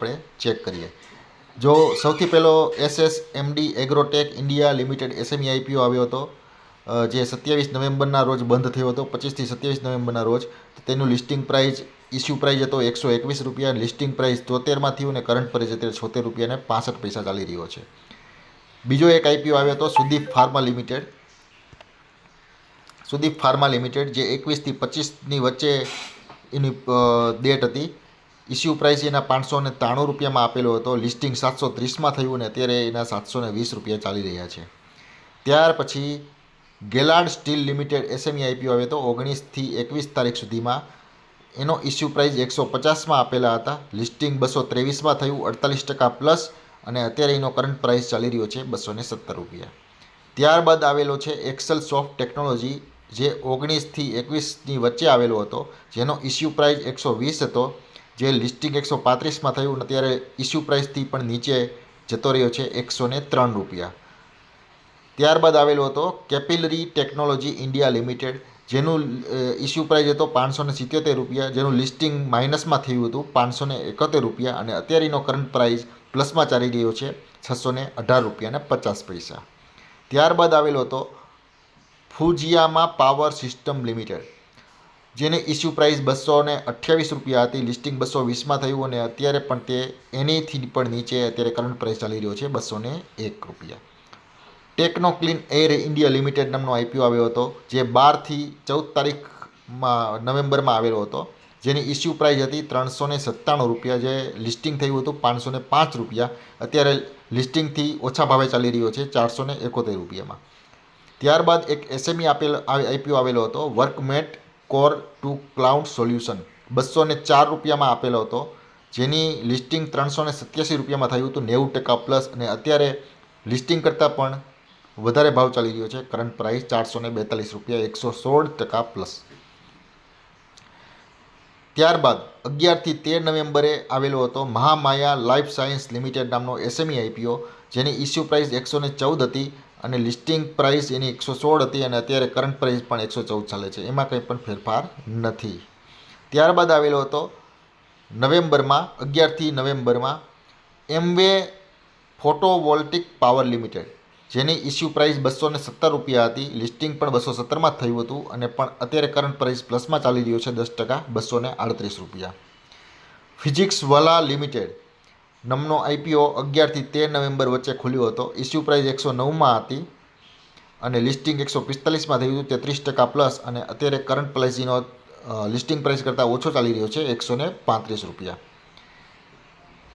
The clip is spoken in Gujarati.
આપણે ચેક કરીએ. જો સૌથી પહેલો SS MD agrotech India limited SME IPO આવ્યો હતો જે સત્યાવીસ નવેમ્બરના રોજ બંધ થયો હતો, પચીસથી સત્યાવીસ નવેમ્બરના રોજ તેનું લિસ્ટિંગ પ્રાઇસ ઇસ્યુ પ્રાઇસ હતો એકસો એકવીસ રૂપિયા લિસ્ટિંગ પ્રાઇસ તોતેરમાં થયું, અને કરંટ પ્રાઇસ અત્યારે છોતેર રૂપિયા અને પાસઠ પૈસા ચાલી રહ્યો છે. બીજો એક આઈપીઓ આવ્યો હતો, Sudeep pharma limited. Sudeep pharma limited, જે એકવીસથી પચીસની વચ્ચે એની ડેટ હતી. ઇસ્યુ પ્રાઇસ એના પાંચસો ને ત્રાણું રૂપિયામાં આપેલો હતો. લિસ્ટિંગ સાતસો ત્રીસમાં થયું અને અત્યારે એના સાતસો ને વીસ રૂપિયા ચાલી રહ્યા છે. ત્યાર પછી Gallard steel limited SME IPO આવ્યો હતો ઓગણીસથી એકવીસ તારીખ સુધીમાં. એનો ઇસ્યુ પ્રાઇસ એકસો પચાસમાં આપેલા હતા. લિસ્ટિંગ બસો ત્રેવીસમાં થયું, અડતાલીસ ટકા પ્લસ અને અત્યારે એનો કરંટ પ્રાઇસ ચાલી રહ્યો છે બસો ને સત્તર રૂપિયા. ત્યારબાદ આવેલો છે એક્સેલ સોફ્ટ ટેકનોલોજી જે ઓગણીસથી એકવીસની વચ્ચે આવેલો હતો, જેનો ઇસ્યુ પ્રાઇસ એકસો વીસ હતો. જે લિસ્ટિંગ એકસો પાંત્રીસમાં થયું અને ત્યારે ઇસ્યુ પ્રાઇસથી પણ નીચે જતો રહ્યો છે એકસો ત્રણ રૂપિયા. ત્યારબાદ આવેલો હતો કેપિલરી ટેકનોલોજી ઇન્ડિયા લિમિટેડ, જેનું ઇસ્યુ પ્રાઇસ હતો પાંચસો સિત્યોતેર રૂપિયા, જેનું લિસ્ટિંગ માઇનસમાં થયું હતું પાંચસો એકોતેર રૂપિયા અને અત્યારેનો કરંટ પ્રાઇસ પ્લસમાં ચાલી રહ્યો છે છસો અઢાર રૂપિયા પચાસ પૈસા. ત્યારબાદ આવેલો હતો ફુજિયામાં પાવર સિસ્ટમ લિમિટેડ જેની ઇસ્યુ પ્રાઇસ બસો ને અઠ્યાવીસ રૂપિયા હતી લિસ્ટિંગ બસો વીસમાં થયું અને અત્યારે પણ તે એનીથી પણ નીચે અત્યારે કરંટ પ્રાઇસ ચાલી રહ્યો છે, બસો એક રૂપિયા. Techno clean air India limited નામનો આઈપીઓ આવ્યો હતો, જે બારથી ચૌદ તારીખમાં, નવેમ્બરમાં આવેલો હતો. જેની ઇસ્યુ પ્રાઇસ હતી ત્રણસો સત્તાણું રૂપિયા, જે લિસ્ટિંગ થયું હતું પાંચસો પાંચ રૂપિયા. અત્યારે લિસ્ટિંગથી ઓછા ભાવે ચાલી રહ્યો છે, ચારસો એકોતેર રૂપિયામાં. ત્યારબાદ એક એસએમઈ આપેલ આઈપીઓ આવેલો હતો workmate core to cloud solution બસો ને ચાર રૂપિયામાં આપેલો હતો. જેની લિસ્ટિંગ ત્રણસો ને સત્યાસી રૂપિયામાં થયું હતું. નેવું ટકા પ્લસ અને અત્યારે લિસ્ટિંગ કરતાં પણ વધારે ભાવ ચાલી રહ્યો છે. કરંટ પ્રાઇસ ચારસો ને બેતાલીસ રૂપિયા, એકસો સોળ ટકા પ્લસ ત્યારબાદ અગિયારથી તેર નવેમ્બરે આવેલો હતો મહામાયા લાઈફ સાયન્સ લિમિટેડ નામનો એસએમઈ આઈપીઓ જેની ઇસ્યુ પ્રાઇસ એકસો ને ચૌદ હતી. અને લિસ્ટિંગ પ્રાઇસ એની એકસો સોળ હતી અને અત્યારે કરંટ પ્રાઇસ પણ એકસો ચૌદ ચાલે છે. એમાં કંઈ પણ ફેરફાર નથી. ત્યારબાદ આવેલો હતો નવેમ્બરમાં, અગિયારથી નવેમ્બરમાં એમવે ફોટોવોલ્ટિક પાવર લિમિટેડ, જેની ઇસ્યુ પ્રાઇસ બસો ને સત્તર રૂપિયા હતી. લિસ્ટિંગ પણ બસો સત્તરમાં થયું હતું અને પણ અત્યારે કરંટ પ્રાઇસ પ્લસમાં ચાલી રહ્યો છે દસ ટકા બસો આડત્રીસ રૂપિયા. ફિઝિક્સ વલા લિમિટેડ નામનો આઈપીઓ અગિયારથી તેર નવેમ્બર વચ્ચે ખુલ્યો હતો. ઇસ્યુ પ્રાઇસ એકસો નવમાં હતી અને લિસ્ટિંગ એકસો પિસ્તાલીસમાં થયું હતું. તેત્રીસ ટકા પ્લસ અને અત્યારે કરંટ પ્રાઇસનો લિસ્ટિંગ પ્રાઇસ કરતાં ઓછો ચાલી રહ્યો છે. એકસો પાંત્રીસ રૂપિયા.